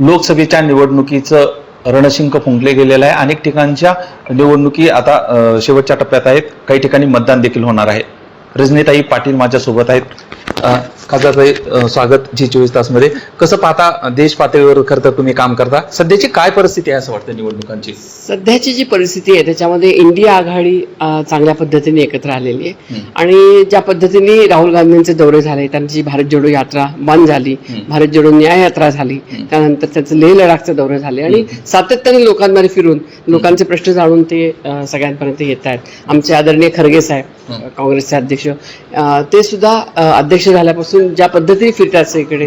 लोकसभेच्या निवडणुकीचं रणशिंक फुंकले गेलेलं आहे. अनेक ठिकाणच्या निवडणुकी आता शेवटच्या टप्प्यात आहेत. काही ठिकाणी मतदान देखील होणार आहे. रजनीताई पाटील माझ्यासोबत आहेत. खासदारताई स्वागत जी चोवीस तासमध्ये. कसं पाहता देश पातळीवर खरं तर तुम्ही काम करता. सध्याची काय परिस्थिती आहे असं वाटतं निवडणुकांची? सध्याची जी परिस्थिती आहे त्याच्यामध्ये इंडिया आघाडी चांगल्या पद्धतीने एकत्र आलेली आहे. आणि ज्या पद्धतीने राहुल गांधींचे दौरे झाले त्यांची भारत जोडो यात्रा बंद झाली. भारत जोडो न्याय यात्रा झाली त्यानंतर त्यांचे लेह लडाखचे दौरे झाले. आणि सातत्याने लोकांमध्ये फिरून लोकांचे प्रश्न जाणून ते सगळ्यांपर्यंत येत आहेत. आमचे आदरणीय खरगे साहेब. काँग्रेसचे अध्यक्ष ते सुद्धा अध्यक्ष झाल्यापासून ज्या पद्धतीने फिरतात सगळीकडे.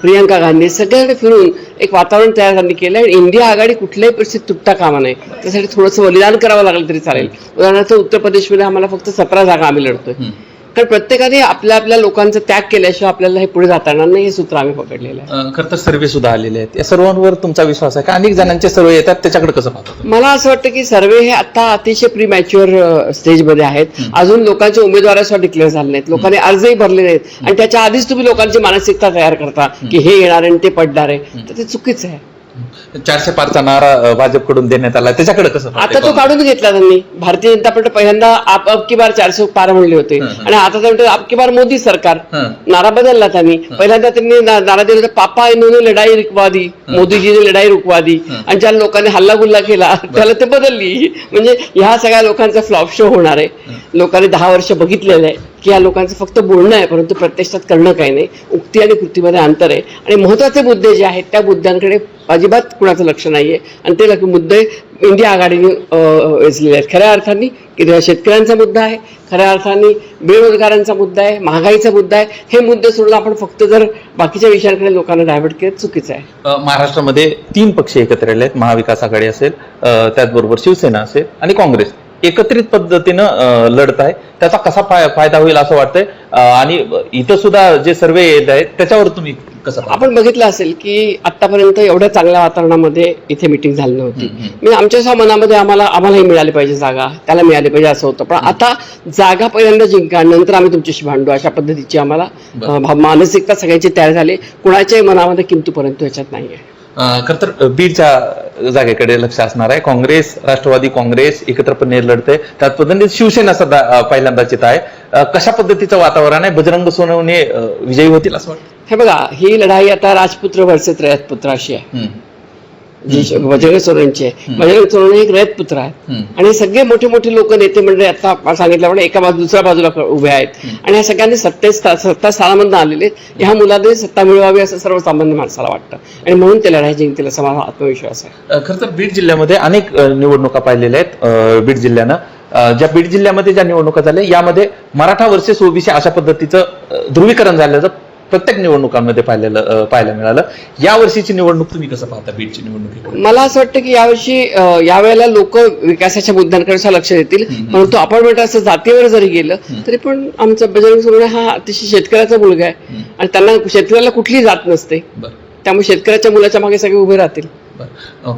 प्रियंका गांधी सगळ्यांकडे फिरून एक वातावरण तयार त्यांनी केलं आणि इंडिया आघाडी कुठल्याही परिस्थितीत तुटता कामा नये. त्यासाठी थोडंसं बलिदान करावं लागलं तरी चालेल. उदाहरणार्थ उत्तर प्रदेशमध्ये आम्हाला फक्त सतरा जागा आम्ही लढतोय. कारण प्रत्येकाने आपल्या आपल्या लोकांचा त्याग केल्याशिवाय आपल्याला हे पुढे जाता येणार नाही हे सूत्र आम्ही पकडलेलं आहे. अ, खरं तर सर्वे सुद्धा आलेले आहेत. या सर्वांवर तुमचा विश्वास आहे का? अनेक जणांचे सर्वे येतात त्याच्याकडे कसं पाहता? मला असं वाटतं की सर्वे हे आता अतिशय प्री मॅच्युअर स्टेजमध्ये आहेत. अजून लोकांच्या उमेदवारासुद्धा डिक्लेअर झाले नाहीत. लोकांनी अर्जही भरले नाहीत. आणि त्याच्या आधीच तुम्ही लोकांची मानसिकता तयार करता की हे येणार आणि ते पडणार आहे. तर ते चुकीचं आहे. चारशे पारचा नारा भाजपकडून देण्यात आला. त्याच्याकडे कसं आता तो काढून घेतला त्यांनी. भारतीय जनता पार्टी पहिल्यांदा आप अब की बार चारशे पार म्हणले होते. आणि आता ते की बार मोदी सरकार. नारा बदलला त्यांनी. पहिल्यांदा त्यांनी नारा दिला होता पापा इन्होंने लढाई रुकवा दी मोदीजीने लढाई रुकवा दी आणि ज्या लोकांनी हल्ला गुल्ला केला त्याला ते बदलली. म्हणजे ह्या सगळ्या लोकांचा फ्लॉप शो होणार आहे. लोकांनी दहा वर्ष बघितलेलं आहे. की या लोकांचं फक्त बोलणं आहे परंतु प्रत्यक्षात करणं काही नाही. उक्ती आणि कृतीमध्ये अंतर आहे. आणि महत्त्वाचे मुद्दे जे आहेत त्या मुद्द्यांकडे अजिबात कुणाचं लक्ष नाहीये. आणि ते मुद्दे इंडिया आघाडीने वेचलेले आहेत. खऱ्या अर्थाने की शेतकऱ्यांचा मुद्दा आहे. खऱ्या अर्थाने बेरोजगारांचा मुद्दा आहे महागाईचा मुद्दा आहे. हे मुद्दे सोडून आपण फक्त जर बाकीच्या विषयांकडे लोकांना डायव्हर्ट केलं चुकीचं आहे. महाराष्ट्रामध्ये तीन पक्ष एकत्र आले आहेत. महाविकास आघाडी असेल त्याचबरोबर शिवसेना असेल आणि काँग्रेस. एकत्रित पद्धतीनं लढत आहे. त्याचा कसा फाय- फायदा होईल असं वाटतंय. आणि इथं सुद्धा जे सर्वे येत आहेत त्याच्यावर तुम्ही कसं? आपण बघितलं असेल की आतापर्यंत एवढ्या चांगल्या वातावरणामध्ये इथे मिटिंग झाली नव्हती. हम्म, हम्म. मी आमच्या मनामध्ये आम्हाला आम्हालाही मिळाली पाहिजे जागा. त्याला मिळाली पाहिजे असं होतं. पण आता जागा पहिल्यांदा जिंका नंतर आम्ही तुमच्याशी भांडू अशा पद्धतीची आम्हाला मानसिकता सगळ्याची तयार झाली. कुणाच्याही मनामध्ये किंतु परंतु याच्यात नाहीये. अ, खरं तर बीडच्या जागेकडे लक्ष असणार आहे. काँग्रेस राष्ट्रवादी काँग्रेस एकत्रपणे लढते. त्याच पद्धतीने शिवसेना सध्या पहिल्यांदाच येत आहे. कशा पद्धतीचं वातावरण आहे? बजरंग सोनवणे विजयी होतील असं वाटतं? हे बघा ही लढाई आता राजपुत्र वर्सेस रयतपुत्र अशी आहे बजरंग सोरेंची आहे. बजरंग सोरेन एक रयतपुत्र आहेत हम्म. आणि सगळे मोठे मोठे लोक नेते मंडळी आता आपण सांगितल्याप्रमाणे एका बाजू दुसऱ्या बाजूला उभे आहेत. आणि ह्या सगळ्यांनी सत्ते सत्ता स्थानामधून आलेले. ह्या मुलाने सत्ता मिळवावी असं सर्वसामान्य माणसाला वाटतं. आणि म्हणून ते लढाई जिंकतील असा मला आत्मविश्वास आहे. खरं तर बीड जिल्ह्यामध्ये अनेक निवडणुका पाहिलेल्या आहेत बीड जिल्ह्यानं. ज्या बीड जिल्ह्यामध्ये ज्या निवडणुका झाल्या यामध्ये मराठा वर्सेस ओबीसी अशा पद्धतीचं ध्रुवीकरण झाल्याचं प्रत्येक निवडणुकांमध्ये पाहिलेलं पाहायला मिळालं. या वर्षीची निवडणूक तुम्ही कसं पाहता? बीडची निवडणूक मला असं वाटतं की यावर्षी यावेळेला लोक विकासाच्या मुद्द्यांकडे लक्ष देतील. परंतु आपण म्हणतो असं जातीवर जरी गेलं तरी पण आमचा बजरंग सोनवणे हा अतिशय शेतकऱ्याचा मुलगा आहे. आणि त्यांना शेतकऱ्याला कुठलीही जात नसते. त्यामुळे शेतकऱ्याच्या मुलाच्या मागे सगळे उभे राहतील.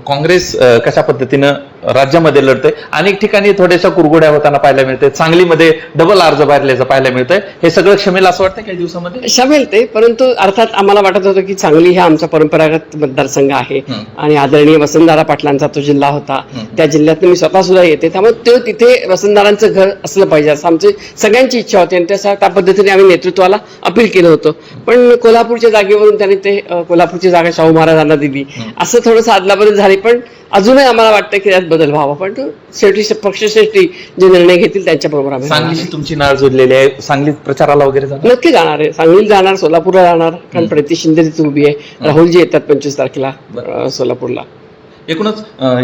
काँग्रेस कशा पद्धतीनं राज्यामध्ये लढते अनेक ठिकाणी थोड्याशा कुरगोड्या होताना पाहायला मिळते सांगलीमध्ये डबल अर्ज भरल्याचं पाहायला मिळतंय हे सगळं क्षमेल असं वाटतं काही दिवसामध्ये? शमेल ते परंतु अर्थात आम्हाला वाटत होतं की सांगली हा आमचा परंपरागत मतदारसंघ आहे. आणि आदरणीय वसंतदारा पाटलांचा तो जिल्हा होता. त्या जिल्ह्यात मी स्वतः सुद्धा येते त्यामुळे तो तिथे वसंतदारांचं घर असलं पाहिजे. असं आमची सगळ्यांची इच्छा होती आणि त्याच्या त्या पद्धतीने आम्ही नेतृत्वाला अपील केलं होतं. पण कोल्हापूरच्या जागेवरून त्यांनी ते कोल्हापूरची जागा शाहू महाराजांना दिली. असं थोडंसं आदलाबदल झाली पण अजूनही आम्हाला वाटतं की त्यात बदल व्हावा. पण शेवटी पक्षश्रेष्ठी जे निर्णय घेतील त्यांच्याबरोबर आम्ही. सांगलीशी तुमची नाळ जोडलेली आहे. सांगलीत प्रचाराला वगैरे नक्की जाणार आहे. सांगलीला जाणार सोलापूरला जाणार. कारण प्रीती शिंदे तिथे उभी आहे. राहुलजी येतात पंचवीस तारखेला सोलापूरला. एकूणच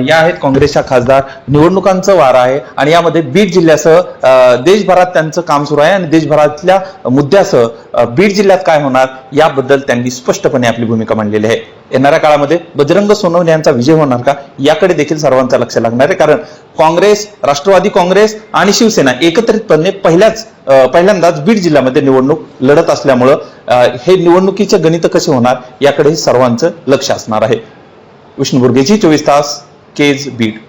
या आहेत काँग्रेसच्या खासदार. निवडणुकांचं वार आहे आणि यामध्ये बीड जिल्ह्यासह देशभरात त्यांचं काम सुरू आहे आणि देशभरातल्या मुद्द्यासह बीड जिल्ह्यात काय होणार याबद्दल त्यांनी स्पष्टपणे आपली भूमिका मांडलेली आहे. येणाऱ्या काळामध्ये बजरंग सोनवणे यांचा विजय होणार का? याकडे देखील सर्वांचं लक्ष लागणार आहे. कारण काँग्रेस राष्ट्रवादी काँग्रेस आणि शिवसेना एकत्रितपणे पहिल्याच पहिल्यांदाच बीड जिल्ह्यामध्ये निवडणूक लढत असल्यामुळं हे निवडणुकीचे गणित कसे होणार याकडे सर्वांचं लक्ष असणार आहे. विष्णू बुर्गेची चोवीस तास केज बीड